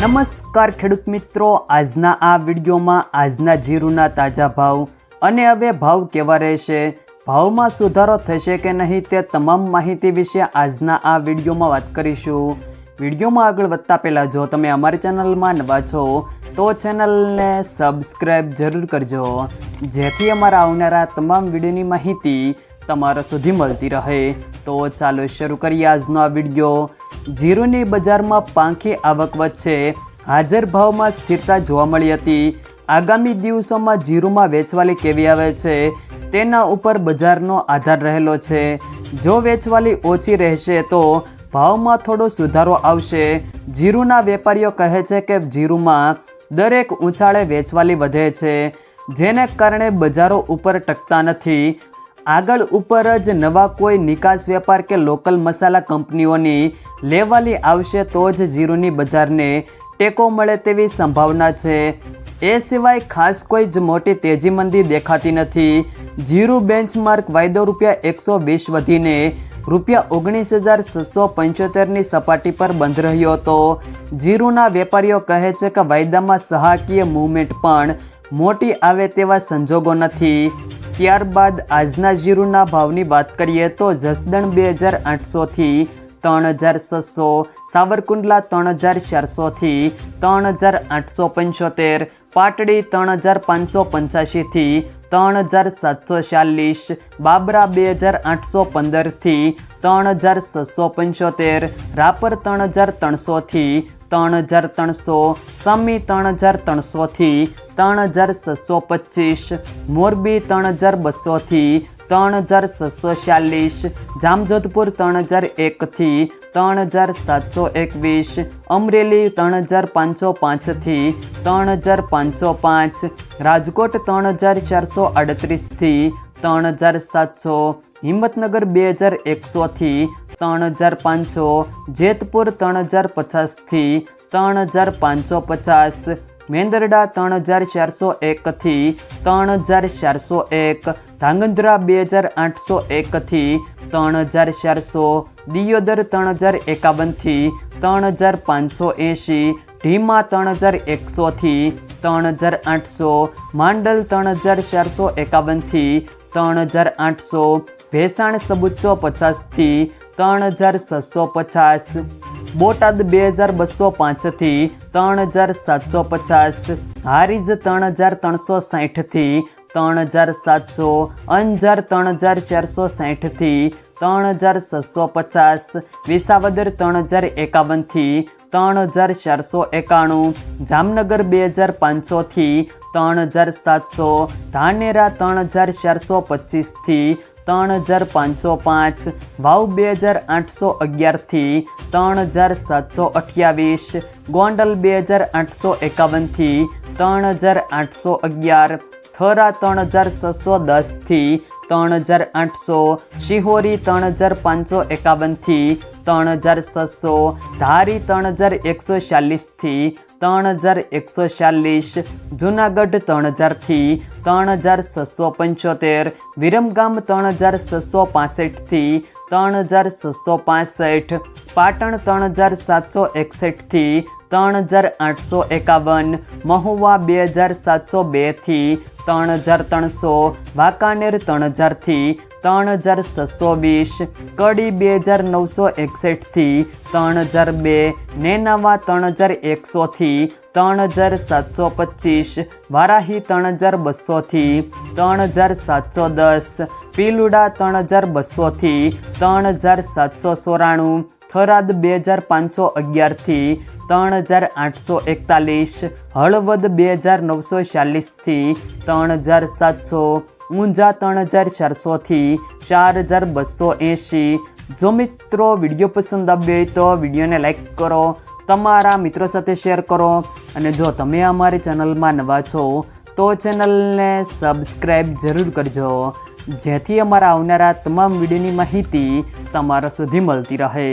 નમસ્કાર ખેડૂત મિત્રો, આજના આ વિડીયોમાં આજના જીરુના તાજા ભાવ અને હવે ભાવ કેવા રહેશે? ભાવમાં સુધારો થશે કે નહીં તે તમામ માહિતી વિશે આજના આ વિડીયોમાં વાત કરીશું. વિડીયોમાં આગળ વધતા પહેલાં જો તમે અમારી ચેનલમાં નવા છો, તો ચેનલને સબસ્ક્રાઈબ જરૂર કરજો. જેથી અમારા આવનારા તમામ વિડીયોની માહિતી તમારા સુધી મળતી રહે. તો ચાલો શરૂ કરીએ આજનો આ વીડિયો. જીરુની બજારમાં પાંખી આવક વચ્ચે હાજર ભાવમાં સ્થિરતા જોવા મળી હતી. આગામી દિવસોમાં જીરુમાં વેચવાલી કેવી આવે છે? તેના ઉપર બજારનો આધાર રહેલો છે. જો વેચવાલી ઓછી રહેશે તો ભાવમાં થોડો સુધારો આવશે. જીરુના વેપારીઓ કહે છે કે જીરુમાં દરેક ઉછાળે વેચવાલી વધે છે. જેને કારણે બજારો ઉપર ટકતા નથી. આગળ ઉપર જ નવા કોઈ નિકાસ વેપાર કે લોકલ મસાલા કંપનીઓની લેવાલી આવશે તો જ જીરુની બજારને ટેકો મળે તેવી સંભાવના છે. એ સિવાય ખાસ કોઈ જ મોટી તેજી મંદી દેખાતી નથી. જીરું બેન્ચમાર્ક વાયદો રૂપિયા એકસો વીસ વધીને રૂપિયા ઓગણીસ હજાર છસો પંચોતેરની સપાટી પર બંધ રહ્યો હતો. જીરુના વેપારીઓ કહે છે કે વાયદામાં સહાકીય મૂવમેન્ટ પણ મોટી આવે તેવા સંજોગો નથી. ત્યારબાદ આજના જીરુના ભાવની વાત કરીએ તો જસદણ બે હજાર આઠસોથી ત્રણ હજાર છસો, સાવરકુંડલા ત્રણ હજાર ચારસોથી ત્રણ હજાર આઠસો પંચોતેર, પાટડી ત્રણ હજાર પાંચસો પંચ્યાસીથી ત્રણ હજાર સાતસો ચાલીસ, બાબરા બે હજાર આઠસો પંદરથી ત્રણ હજાર છસો પંચોતેર, રાપર ત્રણ હજાર ત્રણસોથી ત્રણ હજાર ત્રણસો, સમી ત્રણ હજાર ત્રણસોથી ત્રણ હજાર છસો પચીસ મોરબી ત્રણ હજાર બસોથી ત્રણ હજાર છસો ચાલીસ જામજોધપુર ત્રણ હજાર એકથી ત્રણ હજાર સાતસો એકવીસ અમરેલી ત્રણ હજાર પાંચસો પાંચથી ત્રણ હજાર પાંચસો પાંચ રાજકોટ ત્રણ હજાર ચારસો અડત્રીસથી ત્રણ હજાર સાતસો હિંમતનગર બે હજાર એકસોથી ત્રણ હજાર પાંચસો જેતપુર ત્રણ હજાર પચાસથી ત્રણ હજાર પાંચસો પચાસ મેંદરડા ત્રણ હજાર ચારસો એકથી ત્રણ હજાર ચારસો એક ધાંગધ્રા બે હજાર આઠસો એકથી ત્રણ હજાર ચારસો દિયોદર ત્રણ હજાર એકાવનથી ત્રણ હજાર પાંચસો એંશી ઢીમા ત્રણ હજાર એકસોથી ત્રણ હજાર આઠસો માંડલ ત્રણ હજાર ચારસો એકાવનથી ત્રણ હજાર આઠસો ભેસાણ સબુચ્ચો પચાસથી ત્રણ હજાર છસો પચાસ બોટાદ બે હજાર બસો પાંચથી ત્રણ હજાર સાતસો પચાસ, હારીજ ત્રણ હજાર ત્રણસો સાઠથી ત્રણ હજાર સાતસો, અંજાર ત્રણ હજાર ચારસો સાઠથી ત્રણ હજાર છસો પચાસ, વિસાવદર ત્રણ હજાર એકાવનથી ત્રણ હજાર ચારસો એકાણું, જામનગર બે હજાર પાંચસોથી ત્રણ હજાર સાતસો, ધાનેરા ત્રણ હજાર ચારસો પચીસથી ત્રણ હજાર પાંચસો પાંચ ભાવ બે હજાર આઠસો અગિયારથી ત્રણ હજાર સાતસો અઠ્યાવીસ, ગોંડલ બે હજાર આઠસો એકાવનથી ત્રણ હજાર આઠસો અગિયાર, થરા ત્રણ હજાર છસો દસથી ત્રણ હજાર આઠસો, શિહોરી ત્રણ હજાર પાંચસો એકાવનથી ત્રણ હજાર છસો, ધારી ત્રણ હજાર એકસો ચાલીસથી ત્રણ હજાર એકસો ચાલીસ, જુનાગઢ ત્રણ હજારથી ત્રણ હજાર છસો પંચોતેર, વિરમગામ ત્રણ હજાર છસો પાસઠથી ત્રણ હજાર છસો પાસઠ, પાટણ ત્રણ હજાર સાતસો એકસઠથી ત્રણ હજાર આઠસો એકાવન, મહુવા બે હજાર સાતસો બેથી ત્રણ હજાર ત્રણસો, વાંકાનેર ત્રણ હજારથી ત્રણ હજાર છસો વીસ કડી બે હજાર નવસો એકસઠથી ત્રણ હજાર બે નેનાવા ત્રણ હજાર એકસોથી ત્રણ હજાર સાતસો પચીસ વારાહી ત્રણ હજાર બસોથી ત્રણ હજાર સાતસો દસ પીલુડા ત્રણ હજાર બસોથી ત્રણ હજાર સાતસો ચોરાણું થરાદ બે હજાર પાંચસો અગિયારથી ત્રણ હજાર આઠસો એકતાલીસ હળવદ બે હજાર નવસો ચાલીસથી ત્રણ હજાર સાતસો ઊંઝા ત્રણ હજાર ચારસોથી ચાર હજાર બસો એંશી. જો મિત્રો વીડિયો પસંદ આવ્યો હોય તો વિડીયોને લાઈક કરો, તમારા મિત્રો સાથે શેર કરો અને જો તમે અમારી ચેનલમાં નવા છો તો ચેનલને સબસ્ક્રાઈબ જરૂર કરજો, જેથી અમારા આવનારા તમામ વિડીયોની માહિતી તમારા સુધી મળતી રહે.